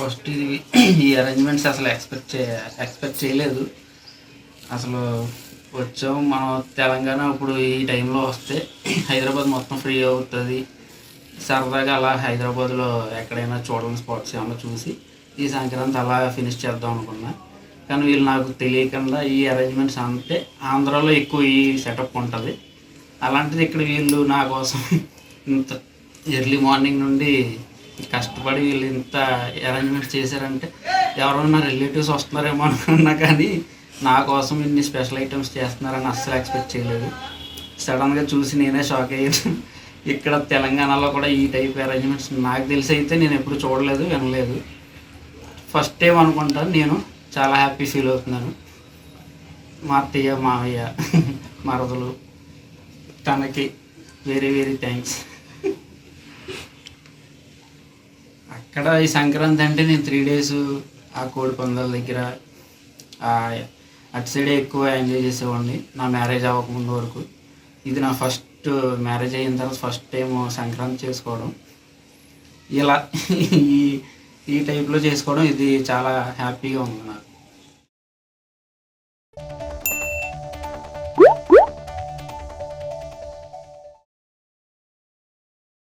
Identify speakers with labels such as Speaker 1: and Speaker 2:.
Speaker 1: First ఇది ఈ arrangements అసలు ఎక్స్పెక్ట్ చే ఎక్స్పెక్ట్ చేయలేదు. అసలు వచ్చాం మనం తెలంగాణ ఇప్పుడు ఈ టైంలో వస్తే హైదరాబాద్ మొత్తం ఫ్రీ అవుతుంది. సరదాగా అలా హైదరాబాద్లో ఎక్కడైనా చూడని స్పాట్స్ ఏమన్నా చూసి ఈ సంక్రాంతి అలా ఫినిష్ చేద్దాం అనుకున్నా. కానీ వీళ్ళు నాకు తెలియకుండా ఈ అరేంజ్మెంట్స్ అంటే ఆంధ్రాలో ఎక్కువ ఈ సెటప్ ఉంటుంది. అలాంటిది ఇక్కడ వీళ్ళు నా కోసం ఇంత ఎర్లీ మార్నింగ్ నుండి కష్టపడి వీళ్ళు ఇంత అరేంజ్మెంట్స్ చేశారంటే ఎవరైనా రిలేటివ్స్ వస్తున్నారేమో అనుకున్నా కానీ నా కోసం ఇన్ని స్పెషల్ ఐటమ్స్ చేస్తున్నారని అస్సలు ఎక్స్పెక్ట్ చేయలేదు. సడన్గా చూసి నేనే షాక్ అయ్యాను. ఇక్కడ తెలంగాణలో కూడా ఈ టైప్ అరేంజ్మెంట్స్ నాకు తెలిసి అయితే నేను ఎప్పుడు చూడలేదు వినలేదు. ఫస్ట్ టైం అనుకుంటాను నేను చాలా హ్యాపీ ఫీల్ అవుతున్నాను. మా అత్తయ్య మావయ్య మరదలు తనకి వెరీ వెరీ థ్యాంక్స్ ఇక్కడ ఈ సంక్రాంతి అంటే నేను త్రీ డేస్ ఆ కోడి పందాల దగ్గర అటు సైడే ఎక్కువ ఎంజాయ్ చేసేవాడిని. నా మ్యారేజ్ అవ్వకముందు వరకు. ఇది నా ఫస్ట్ మ్యారేజ్ అయిన తర్వాత ఫస్ట్ టైం సంక్రాంతి చేసుకోవడం. ఇలా ఈ ఈ టైప్లో చేసుకోవడం ఇది చాలా హ్యాపీగా ఉంది నాకు.